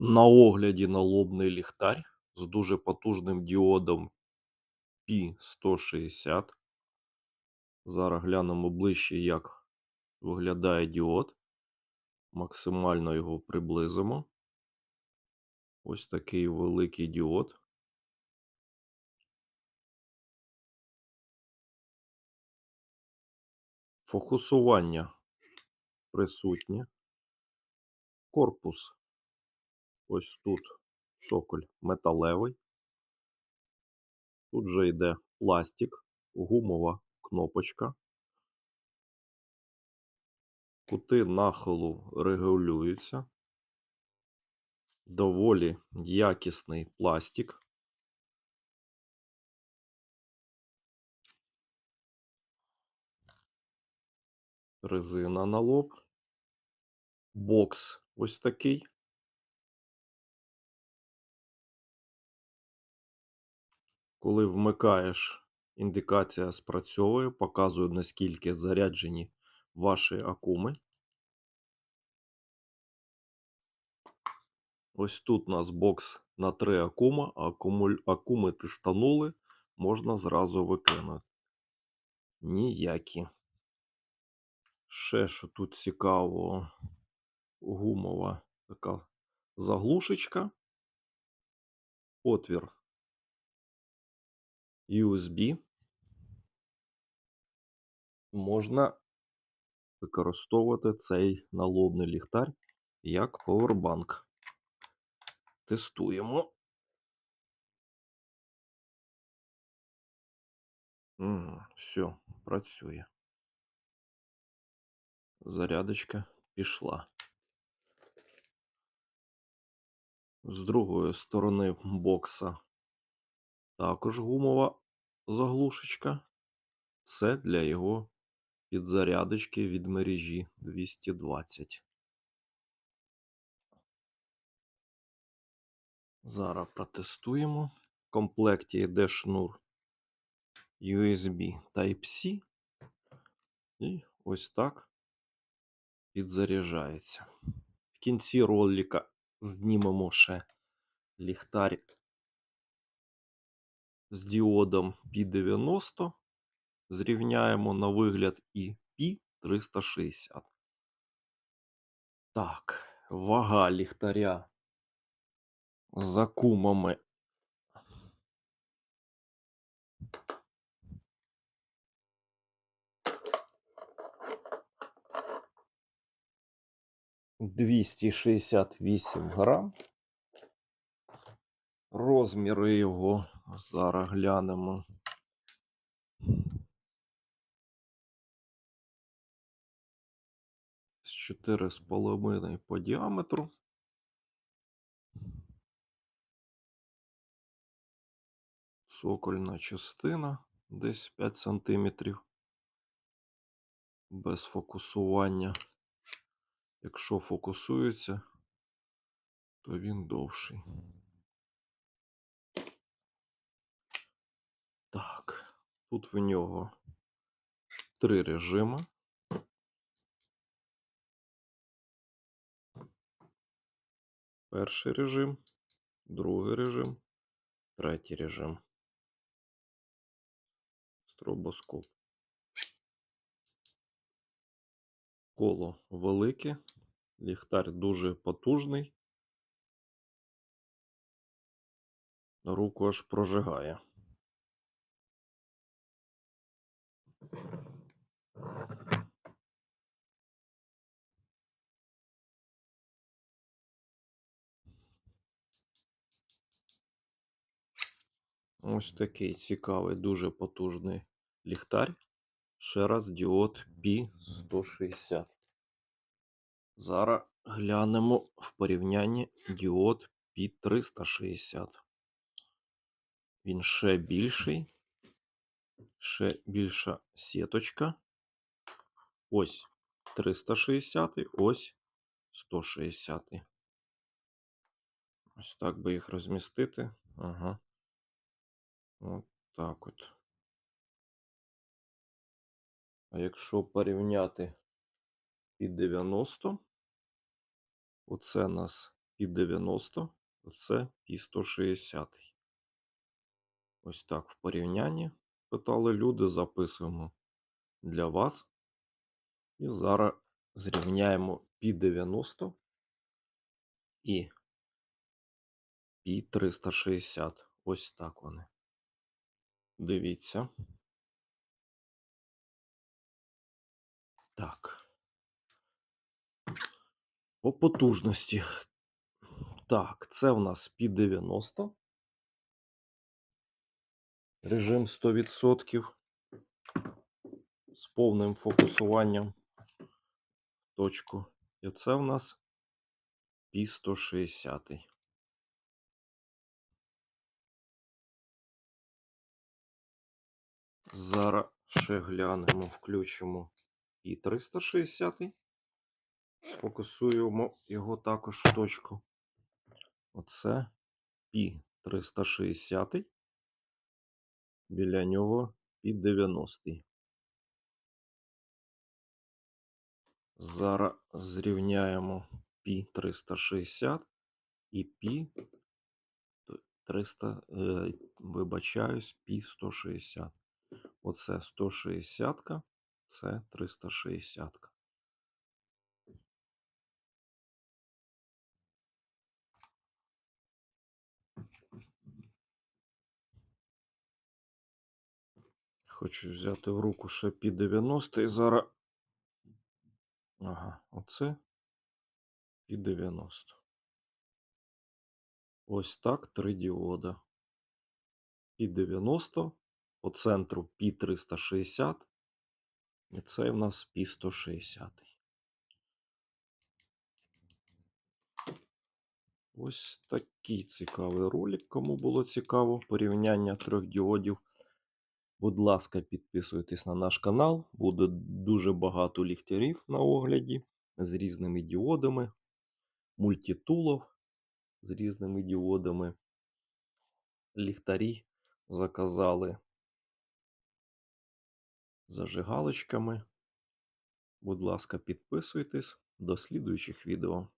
На огляді налобний ліхтар з дуже потужним діодом P160. Зараз глянемо ближче, як виглядає діод. Максимально його приблизимо. Ось такий великий діод. Фокусування присутнє. Корпус. Ось тут цоколь металевий. Тут же йде пластик, гумова кнопочка. Кути нахилу регулюються. Доволі якісний пластик. Резина на лоб. Бокс ось такий. Коли вмикаєш, індикація спрацьовує, показує, наскільки заряджені ваші акуми. Ось тут у нас бокс на 3 акума, акумуль... акуми тистанули, можна зразу викинути. Ніякі. Ще що тут цікаво, гумова така заглушечка, отвір USB. Можна використовувати цей налобний ліхтар як повербанк. Тестуємо. Все, працює. Зарядочка пішла. З другої сторони бокса також гумова заглушечка. Все для його підзарядочки від мережі 220. Зараз протестуємо. В комплекті йде шнур USB Type-C. І ось так підзаряджається. В кінці ролика знімемо ще ліхтар з діодом P90. Зрівняємо на вигляд і P360. Так, вага ліхтаря з акумами. Двісті шістдесят вісім грам. Розміри його зараз глянемо. З чотири з половиною по діаметру. Сокольна частина десь 5 сантиметрів. Без фокусування. Якщо фокусується, то він довший. Так, тут в нього три режими. Перший режим, другий режим, третій режим. Стробоскоп. Коло велике, ліхтар дуже потужний. Руку аж прожигає. Ось такий цікавий, дуже потужний ліхтар. Ще раз діод P160. Зараз глянемо в порівнянні діод P360. Він ще більший, ще більша сіточка. Ось 360, ось 160. Ось так би їх розмістити. Ага. От так от. А якщо порівняти під 90, оце у нас під 90, це пі 160. Ось так в порівнянні питали люди, записуємо для вас. І зараз зрівняємо пі 90 і пі 360. Ось так вони. Дивіться. Так. По потужності. Так, це в нас пі 90. Режим 100% з повним фокусуванням точку. І це в нас пі 160. Зараз ще глянемо, включимо і 360. Сфокусуємо його також в точку. Оце пі 360. Біля нього пі 90. Зараз зрівняємо пі 360 і пі 300, е, вибачаюсь, пі 160. Оце 160, це 360. Хочу взяти в руку ще пі 90 і зараз. Ага, оце пі 90. Ось так три діода. Пі 90, по центру пі 360. І це в нас пі 160. Ось такий цікавий ролик. Кому було цікаво порівняння трьох діодів. Будь ласка, підписуйтесь на наш канал. Буде дуже багато ліхтярів на огляді з різними діодами, мультитулов з різними діодами. Ліхтарі заказали зажигалочками. Будь ласка, підписуйтесь до слідуючих відео.